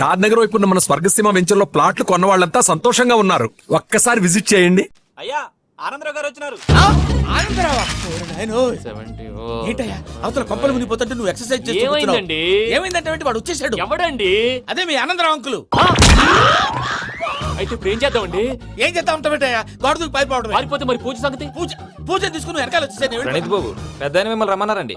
షాద్ నగర్ వైపు ఉన్న మన స్వర్గసీమ వెంచర్లో ప్లాట్లు కొన్న వాళ్ళంతా సంతోషంగా ఉన్నారు. ఒక్కసారి విజిట్ చేయండి. అయ్యా ఆనందరావు గారు వచ్చినారు. ఏంటయ్యా? అవతల కొంపలు మునిగిపోతుంటే నువ్వు ఎక్సర్సైజ్? ఏమైందంటే వాడు వచ్చేసాడు ఎవడండి? అదే మీ ఆనందరావు అంకులు. అయితే ఇప్పుడు ఏం చేద్దామండి? ఏం పారిపోతే మరి పూజ సంగతి? పూజ పూజ తీసుకుని వెనకాల వచ్చేసాను ప్రణీత్ బాబు పెద్ద మిమ్మల్ని రమ్మన్నారండి.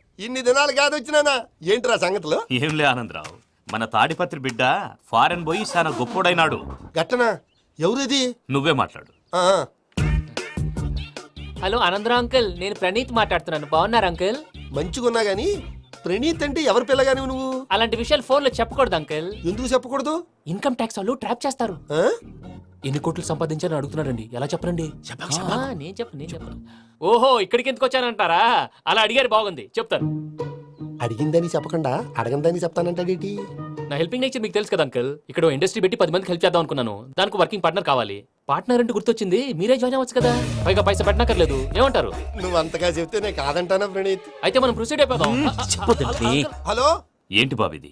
ఇన్ని దినాలు కాదు వచ్చినానా? ఏంట్రా సంగతులు? ఏంలే ఆనందరావు మన తాడిపత్రి బిడ్డ ఫారెన్ పోయి చాలా గొప్పోడైనాడు. గట్టనా ఎవరిది? నువ్వే మాట్లాడు. ఆ, హలో ఆనందరావు అంకుల్ నేను ప్రణీత్ మాట్లాడుతున్నాను. బాగున్నారు అంకుల్? మంచిగున్నా గాని ప్రణీత్ అంటే ఎవరి పిల్లగాని నువ్వు? అలాంటి విషయాలు ఫోన్లో చెప్పకూడదు అంకుల్. ఎందుకు చెప్పకూడదు? ఇన్కమ్ ట్యాక్స్ వాళ్ళు ట్రాప్ చేస్తారు. ఆ? ఎన్ని కోట్లు సంపాదించాలని అడుగుతున్నారండి ఎలా చెప్పరండి ఆ, నేను చెప్పను నేను చెప్పను. ఓహో ఇక్కడికి ఎందుకు వచ్చానంటారా? అలా అడిగారు బాగుంది. చెప్తాను. అడిగిందని చెప్పకుండా అడగందని చెప్తానంటాడేటి నా హెల్పింగ్ నేచర్ మీకు తెలుసు కదా అంకల్. ఇక్కడ ఇండస్ట్రీ పెట్టి పది మందికి హెల్ప్ చేద్దాం అనుకున్నాను. దానికి వర్కింగ్ పార్ట్నర్ కావాలి. పార్ట్నర్ అంటే గుర్తొచ్చింది మీరే జాయిన్ అవ్వచ్చు కదా. పైగా పైసా పెట్టనక్కర్లేదు. ఏమంటారు? నువ్వు అంతగా చెప్తే నేను కాదంటానా ప్రణీత్? అయితే మనం ప్రొసీడ్ అయిపోదాం. హలో? ఏంటి బాబిది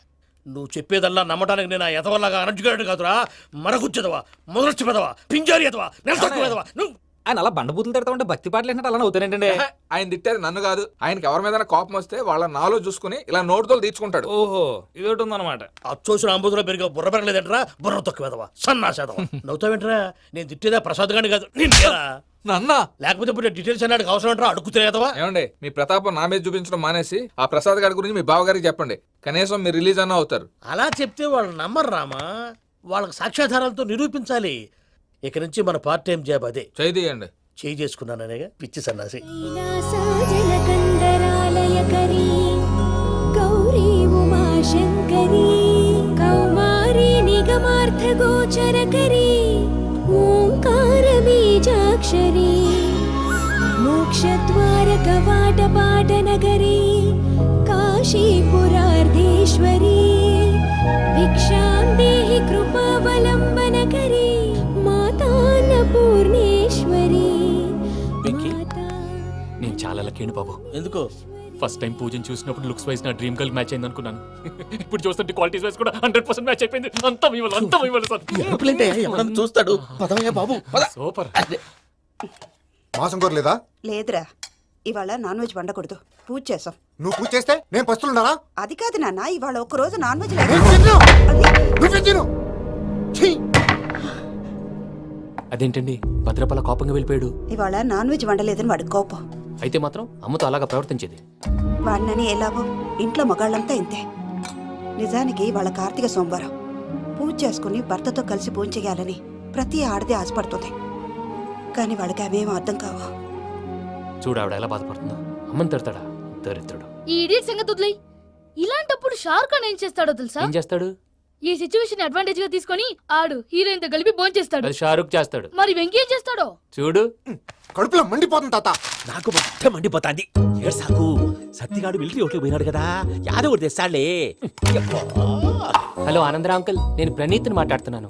నువ్వు చెప్పేదల్లా నమ్మటానికి నేను ఆ ఎతవల్లాగా అనర్జుగాడు కాదురా. మరగుచ్చదవా మొదలచ్చి పెదవా పింజారి ఎదవా నెలసొక్కు పెదవా నువ్వు ఆయన అలా బండబూతులు తిడతా ఉంటే భక్తి పాటలు ఏంటంటే అలా అవుతానంటే ఆయన తిట్టేది నన్ను కాదు. ఆయనకి ఎవరి మీద కోపం వస్తే వాళ్ళ నాలో చూసుకుని ఇలా నోటుతో తీర్చుకుంటాడు. ఓహో ఇది ఒకటి ఉందన్నమాట అచ్చోసిన అంబుధులో పెరిగే బుర్ర పెరగలేదంటరా బుర్ర తొక్కువేదవా సన్నాసేదవా. నవ్వుతావేంట్రా? నేను తిట్టేదా ప్రసాద్ గాని కాదు నిన్నేరా? నాన్న! లేకపోతే ఇప్పుడు డీటెయిల్స్ అన్నాడు అవసరం అంటారా అడుగుతులేదవా ఏమండి మీ ప్రతాపం నా మీద చూపించడం మానేసి ఆ ప్రసాద్ గారి గురించి మీ బావగారికి చెప్పండి. కనీసం మీరు రిలీజ్ అన్న అవుతారు. అలా చెప్తే వాళ్ళు నమ్మరు రామా. వాళ్ళకి సాక్ష్యాధారాలతో నిరూపించాలి. ఇక నుంచి మన పార్ట్ టైం జాబ్ అదే. చేయండి చేయి చేసుకున్నాననేగా పిచ్చి సన్నాసి. ओङ्कारबीजाक्षरी मोक्षद्वारकवाटपाटनगरी काशीपुरार्धेश्वरी भिक्षां देहि कृपावलम्बनकरी मातान्नपूर्णेश्वरी వెంకీ माता నేను చాలా లక్కీని బాబు ఎందుకు ఫస్ట్ టైం పూజను చూసినప్పుడు లుక్స్ వైజ్ నా డ్రీమ్ గర్ల్ మ్యాచ్ అయింది అనుకున్నాను ఇప్పుడు చూస్తుంటే క్వాలిటీస్ వైజ్ కూడా హండ్రెడ్ పర్సెంట్ మ్యాచ్ అయిపోయింది అంతా ఇవ్వాలి అంతా ఇవ్వాలి సార్ ఎరుపులేంటే ఎవడన్నా చూస్తాడు పదవయ్యా బాబు పద సూపర్ మాసం కోరలేదా లేదురా. ఇవాళ నాన్ వెజ్ వండకూడదు. పూజ చేసాం. నువ్వు పూజ చేస్తే నేను పస్తులున్నానా? అది కాదు నాన్న ఇవాళ ఒక్క రోజు నాన్ వెజ్! అదేంటండి? భద్రపల కోపంగా వెళ్ళిపోయాడు. ఇవాళ నాన్ వెజ్ వండలేదని వాడి కోపం. అయితే మాత్రం అమ్మతో అలాగా ప్రవర్తించేది. వాడినని ఎలాగో ఇంట్లో మగాళ్ళంతా ఇంతే. నిజానికి వాళ్ళ కార్తీక సోమవారం. పూజ చేసుకుని భర్తతో కలిసి పూజ చేయాలని ప్రతి ఆడది ఆశపడుతుంది. కానీ వాళ్ళకి అవేం అర్థం కావు? చూడు ఆవిడ ఎలా బాధపడుతుందో. అమ్మని తిడతాడా? దరిద్రుడు. ఈ ఇడియట్ సంగతి వదిలేయ్ ఇలాంటప్పుడు షారుఖ్ ఖాన్ ఏం చేస్తాడో తెలుసా? ఏం చేస్తాడు? ఈ సిచ్యువేషన్ అడ్వాంటేజ్గా తీసుకొని ఆడు హీరోయిన్తో కలిపి బోన్ చేస్తాడు. అది షారుఖ్ చేస్తాడు. మరి వెంకీ ఏం చేస్తాడో? చూడు. కడుపులో మండిపోతుంది తాత. నాకు మొత్తం మండిపోతాంది. ఏడు సాకు. సత్తిగాడు మిలిటరీ ఒకటి పోయినాడు కదా. యాదవ్ తెస్తాడులే హలో ఆనందరా అంకుల్ నేను ప్రణీత్ని మాట్లాడుతున్నాను.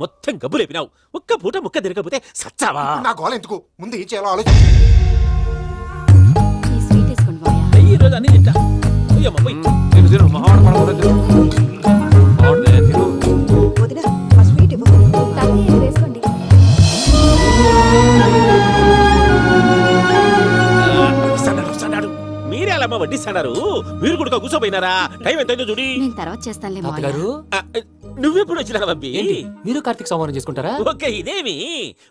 మొత్తం గబ్బు లేపినావు. ఒక్క పూట ముక్క తిరగకపోతే సచ్చావా? నా గోల ఎందుకు? ముందు ఏం చేయాలో ఆలోచించు ఈ స్వీట్ వేసుకోండి మాయా ఈ రోజు అన్ని తింటా. పోయమ్మ, పోయ్. తిను పడకూడదు. తిను. వడ్డిస్తాడారు? మీరు కూడా కూర్చోపోయినారా? టైం ఎంతైందో చూడి. నేను తర్వాత చేస్తానులే తాతగారు? ఆ, నువ్వెప్పుడు వచ్చినా బంబి ఏంటి? మీరు కార్తీక్ సంహారం చేసుకుంటారా? ఓకే ఇదేమి?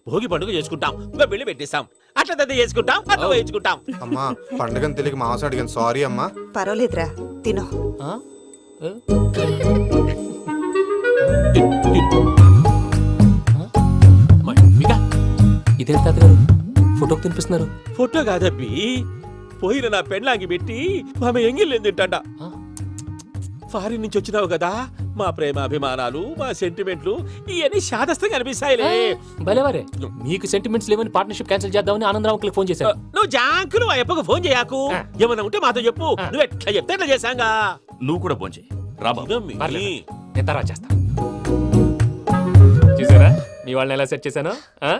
భోగి పండుగ చేసుకుంటాం. ఇంకా పెళ్ళి పెట్టేస్తాం అట్లా దద్ద చేసుకుంటాం అట్లా వేయించుకుంటాం. అమ్మా పండుగని తెలియక మాంసం అడిగాను. సారీ అమ్మా. పర్వాలేదురా తినో. ఆ? ఏ? మమ్మిగా ఇదేంటి తాతగారు? ఫోటోకి తినిపిస్తున్నారు. ఫోటో కాదబ్బి. పోయిన నా పెళ్ళాంగి పెట్టి ఆమె ఎంగిల్లేం తింటాడ? ఫారిన్ నుంచి వచ్చినావు కదా మా ప్రేమ అభిమానాలు మా సెంటిమెంట్లు ఇవన్నీ శాదస్తంగా అనిపిస్తాయిలే. భలేవారే. మీకు సెంటిమెంట్స్ లేవని పార్ట్నర్షిప్ క్యాన్సిల్ చేద్దామని ఆనందరావు అంకుల్ ఫోన్ చేశారు. నువ్వు జాంకులు ఆ అప్పకు ఫోన్ చేయకు. ఏమన్నా ఉంటే మాతో చెప్పు. నువ్వు ఎట్లా చెప్తే ఎట్లా చేశాంగా. నువ్వు కూడా ఇదమ్మి. పర్లేదు. నేను తర్వాత చేస్తా. చూసారా? మీ వాళ్ళని ఎలా సెట్ చేశాను? ఆ?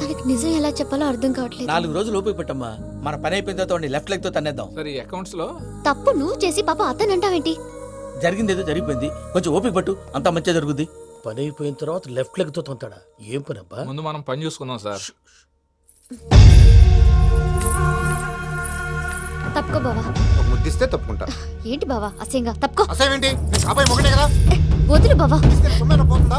తనకి నిజం ఎలా చెప్పాలో అర్థం కావట్లేదు. నాలుగు రోజులు ఓపిక పెట్టమ్మా. మన పని అయిపోయిన తర్వాత లెఫ్ట్ లెగ్తో తన్నేద్దాం. సరే అకౌంట్స్లో? తప్పు నువ్వు చేసి పాప అతను అంటావేంటి? జరిగింది ఏదో జరిగిపోయింది. కొంచెం ఓపిక పట్టు అంతా మంచిగా జరుగుద్ది. పని అయిపోయిన తర్వాత లెఫ్ట్ లెగ్తో తొంతాడా? ఏం పని అబ్బా? ముందు మనం పని చూసుకుందాం సార్. తప్పుకో బావా. ఒక ముద్దిస్తే తప్పుకుంటా. ఏంటి బావా? అసహ్యంగా. తప్పుకో. అసేమేంటి నీ కాబోయే మొగనే కదా? వదులు బావా. ఇస్తే సొమ్మేనా పోతుందా?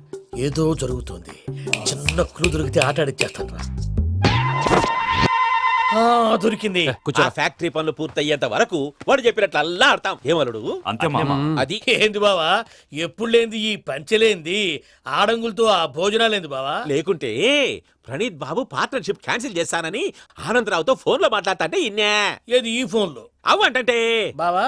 ఏదో జరుగుతోంది. చిన్న క్లూ దొరికితే ఆట ఆడిచ్చేస్తాను రా ఆ, దొరికింది. ఆ ఫ్యాక్టరీ పనులు పూర్తయ్యేంత వరకు వాడు చెప్పినట్లు అల్లా ఆడతాం. ఏమలుడు అంతే మామ. అది ఏంది బావా? ఎప్పుడు లేంది ఈ పంచలేంది? ఆడంగులతో ఆ భోజనాలేంది బావా? లేకుంటే ప్రణీత్ బాబు పార్ట్నర్షిప్ క్యాన్సిల్ చేస్తానని ఆనందరావుతో ఫోన్లో మాట్లాడతాంటే ఇన్నే. ఏది ఈ ఫోన్లో? అవ్వ అంటే బావా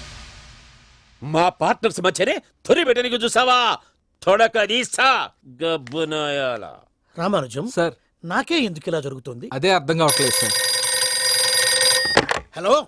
మా పార్ట్నర్స్ మధ్యనే తొలి పెట్టడానికి చూసావా? తొడక తీస్తా. గబ్బునాయాల రామానుజం సార్. నాకే ఎందుకు ఇలా జరుగుతుంది? అదే అర్థం కావట్లేదు సార్. హలో?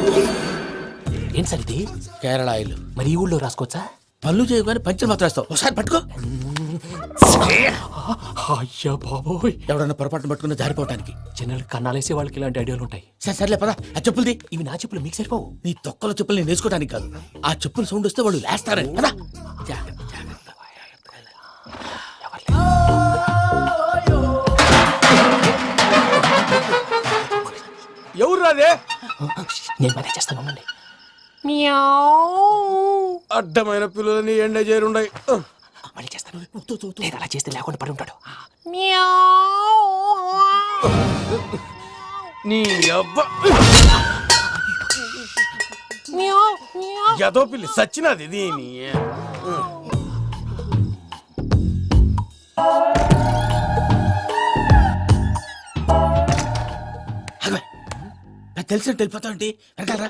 ఏం సార్ ఇది? కేరళ ఆయిల్. మరి ఈ ఊళ్ళో రాసుకోవచ్చా? పనులు చేయగానే పంచర్ మాత్రం వేస్తావు. ఒకసారి పట్టుకో. అయ్యా బాబోయ్. ఎవడన్నా పొరపాటున పట్టుకున్న జారిపోవటానికి. జనరల్ కన్నాలేసే వాళ్ళకి ఇలాంటి ఐడియాలు ఉంటాయి. సరే సర్లే పదా. ఆ చెప్పులది. ఇవి నా చెప్పులు మీకు సరిపోవు. నీ తొక్కల చెప్పులు నేను వేసుకోవడానికి కాదు. ఆ చెప్పులు సౌండ్ వస్తే వాళ్ళు లేస్తారని పదా. ఎవరు రాదే? నేను మేనేజ్ చేస్తాను అడ్డమైన పిల్లలని ఎండ చేరుండయి. మళ్ళీ చేస్తాను. లేదు అలా చేస్తే లేకుండా పడి ఉంటాడు. నీ అబ్బా ఎదో పిల్లి సచ్చినది దీని. నాకు తెలిసినట్టు వెళ్ళిపోతావు ఏంటి? వెనకాలరా.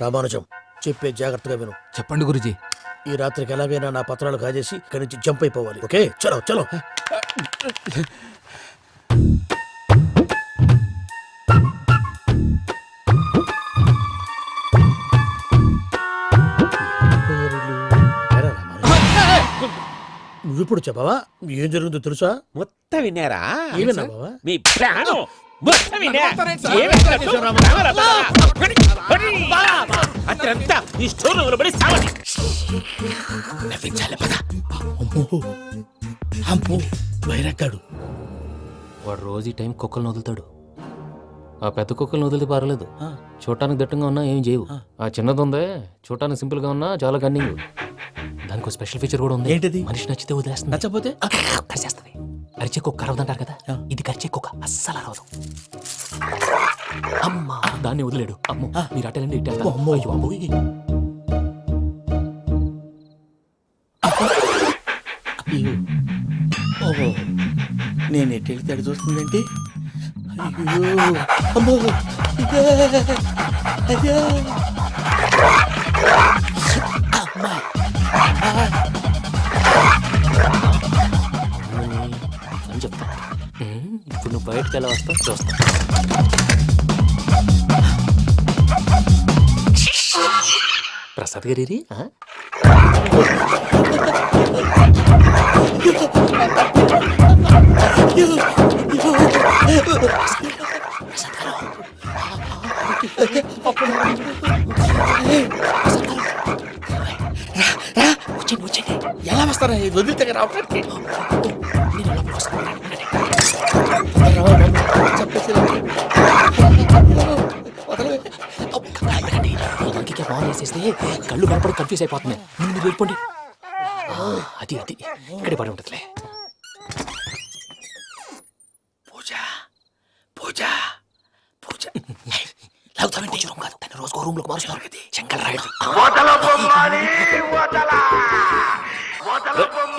రామానుజం చెప్పే జాగ్రత్తగా విను. చెప్పండి గురుజీ. ఈ రాత్రికి ఎలాగైనా నా పత్రాలు కాజేసి ఇక్కడి నుంచి జంప్ అయిపోవాలి. ఓకే? చలో చలో. నువ్విప్పుడు చెప్పవా? ఏం జరుగుతుందో తెలుసా? మొత్తం విన్నారా? ఏమన్నా బావా? మీ ప్రాణం మొత్తం ఈ స్టోర్ రూమ్ పడి నవ్వించాలి పద. అమ్మో అమ్మో వైరక్కాడు వాడు రోజు ఈ టైం కుక్కలను వదులుతాడు ఆ పెద్ద కుక్కలను వదిలితే పర్లేదు. చూడటానికి దట్టంగా ఉన్నా ఏం చేయవు. ఆ. చిన్నది ఉందే చూడటానికి సింపుల్గా ఉన్నా చాలా కన్నింగ్ దానికి స్పెషల్ ఫీచర్ కూడా ఉంది. ఏంటిది? మనిషి నచ్చితే వదిలేస్తుంది. నచ్చపోతే కరిచేస్తుంది. అరిచే కుక్క అరవదంటారు కదా? ఇది కరిచే కుక్క అస్సలు అరవదు. అమ్మా దాన్ని వదిలేడు. అమ్మో మీరు అటెండి ఇటు. అమ్మో. అయ్యో, నేను ఎటు వెళ్తే అటు చూస్తుందంటే? అయ్యో అమ్మో! అయ్యో అమ్మా అని చెప్తా ఇప్పుడు నువ్వు బయటకు ఎలా వస్తావు చూస్తా ప్రసాద్ గారి వచ్చండి వచ్చండి ఎలా వస్తారా ఇది వదిలితే రావడానికి నేను లోపలికి వస్తాను. లంకికి బాల్ వేసేస్తే కళ్ళు కనపడి కన్ఫ్యూజ్ అయిపోతున్నాయి ముందు మీరు వెళ్ళిపోండి అది అది ఇక్కడే పడి ఉంటుందిలే రోజుకో రూమ్లోకి కదా శంకర్ రాయుడు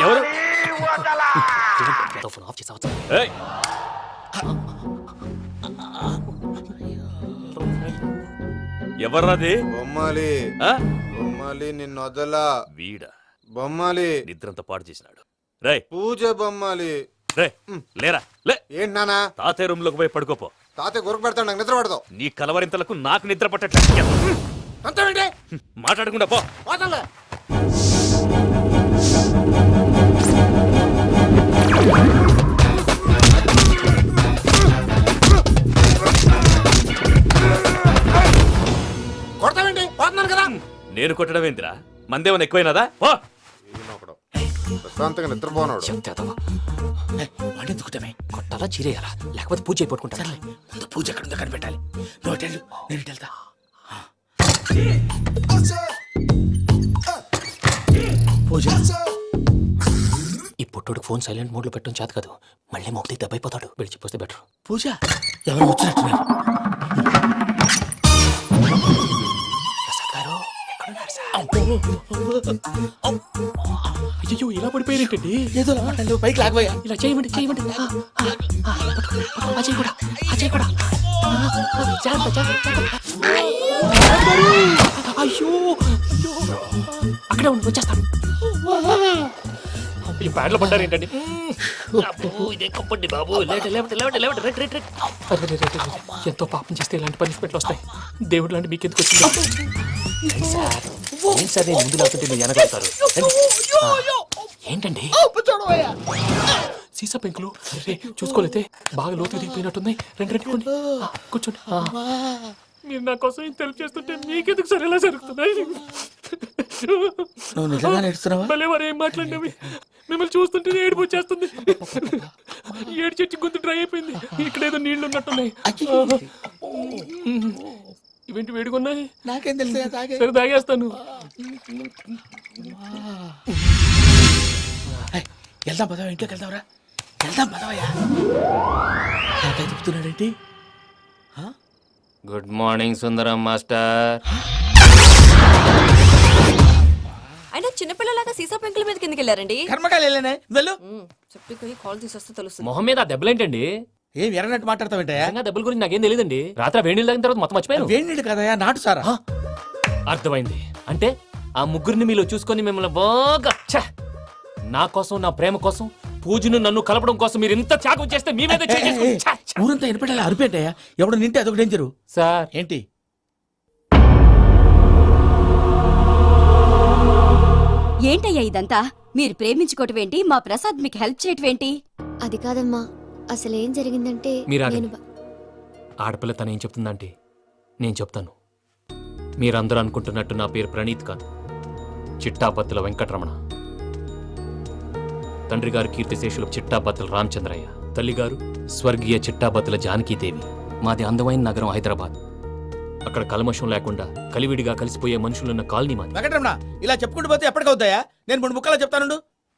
ఎవరు? ఫోన్ ఆఫ్ చేసావచ్చు ఏయ్, ఎవర్రాది? బొమ్మాలి. ఆ? బొమ్మాలి నిన్ను వదలా. వీడా. బొమ్మాలి. నిద్రంతా పాడు చేసినాడు. రేయ్. పూజ బొమ్మాలి. రే లేరా. లే. ఏంటి నానా తాతయ్య రూమ్లోకి పోయి పడుకోపో. తాతయ్య గురకు పెడతాడు నాకు నిద్ర పడతావు నీ కలవరింతలకు నాకు నిద్ర పట్టట్లేదు అంతేంటి మాట్లాడకుండా పో. వదలే కొడతావేంటి? పోతున్నాను కదా. నేను కొట్టడం ఏందిరా? మందేమన్నా ఎక్కువైనదా? పో. ఈయనొకడు. ప్రశాంతంగా నిద్రపోనాడు. వాడిని ఎందుకుంటామే కొట్టాలా చీరేయాలా? లేకపోతే పూజ అయిపోట్టుకుంటా సర్లే ముందు పూజ ఎక్కడ ఉందో కనిపెట్టాలి. వెళ్ళు, నేను వెళ్తా. పూజ. ఈ పుట్టుడు ఫోన్ సైలెంట్ మోడ్లో పెట్టడం చేత కాదు. మళ్ళీ మొక్కటి దెబ్బైపోతాడు. విడిచిపోతే బెటర్. పూజ ఎవరు వచ్చినట్టున్నారు అయ్యో ఇలా పడిపోయారేంటండి ఏదో మాటలు పైకి లాగబోయా. ఇలా చేయమండి చేయమండి. కూడా జాగ్రత్త. అయ్యో అయ్యో. అక్కడే ఉండి వచ్చేస్తాను. ఈ బ్యాడ్లో పడ్డారు ఏంటండి? బాబు. ఎంతో పాపం చేస్తే ఇలాంటి పనిష్మెంట్లు వస్తాయి. దేవుడు లాంటి మీకు ఎందుకు వచ్చింది? సార్. ఏంటి సార్ ముందు లేకుంటే మీరు వెనకడతారు ఏంటండి? సీసా పెంకులు. రే చూసుకోలేతే బాగా లోతు దిగిపోయినట్టున్నాయి రెండు రెండు కొన్ని కూర్చోండి. మీరు నా కోసం ఇంత హెల్ప్ చేస్తుంటే మీకెందుకు సరే ఎలా జరుగుతున్నాయి? నువ్వు నిజంగా ఏం మాట్లాడినవి? మిమ్మల్ని చూస్తుంటే ఏడుపు వచ్చేస్తుంది. ఏడు చెట్టు గొంతు డ్రై అయిపోయింది. ఇక్కడ ఏదో నీళ్ళు ఉన్నట్టున్నాయి. ఇవేంటి వేడుకున్నాయి నాకేం తెలుసు తాగే. సరే తాగేస్తాను. వెళ్దాం పదవా ఇంట్లోకి వెళ్దాంరా. వెళ్దాం పదవయ్యా. తాతయ్య చెప్తున్నాడేంటి? Good morning Sundaram master. అయినా చిన్నపిల్లలాగా సీసా పెంకుల మీద కిందకి వెళ్ళారండి. కర్మకాయలు వెళ్ళానే వెళ్ళు. చెప్పి కాల్ తీసొస్తే తెలుస్తుంది. మొహం మీద ఆ దెబ్బలేంటండి? ఏం ఎర్రనట్టు మాట్లాడతావేంటయ్యా నిజంగా దెబ్బల గురించి నాకేం తెలియదండి రాత్రి వేడి నీళ్ళు తాగిన తర్వాత మొత్తం మర్చిపోయాను. నీళ్ళు కదయా నాటు సారా? ఆ, అర్థమైంది. అంటే ఆ ముగ్గురిని మీలో చూసుకొని మిమ్మల్ని బాగా ఛ! నా కోసం నా ప్రేమ కోసం పూజను నన్ను కలపడం కోసం మీరు ఇంత త్యాగం చేస్తే మీ మీద చేయి చేసుకొని- ఛ! ఛ! ఊరంతా వినపడేలా అరిపేంటయ్యా ఎవడు నింటే అదొక డేంజరు సార్. ఏంటి? ఏంటయ్యా ఇదంతా? మీరు ప్రేమించుకోవటం ఏంటి? మా ప్రసాద్ మీకు హెల్ప్ చేయటం ఏంటి? అది కాదమ్మా. అసలు ఏం జరిగిందంటే మీరు నేను ఆగండి. బ- ఆడపిల్ల తను ఏం చెప్తుందంటే నేను చెప్తాను. మీరందరూ అనుకుంటున్నట్టు నా పేరు ప్రణీత్ కాదు. చిట్టాబత్తుల వెంకటరమణ. తండ్రి గారు కీర్తిశేషులు చిట్టాబత్తుల రామచంద్రయ్య. తల్లిగారు స్వర్గీయ చిట్టాబత్తుల జానకీదేవి. మాది అందమైన నగరం హైదరాబాద్. అక్కడ కల్మషం లేకుండా కలివిడిగా కలిసిపోయే మనుషులున్న కాలనీ మాది. వెంకటరమణ ఇలా చెప్పుకుంటూ పోతే ఎప్పటికవుతాయా నేను మూడు ముక్కలా చెప్తానుండు.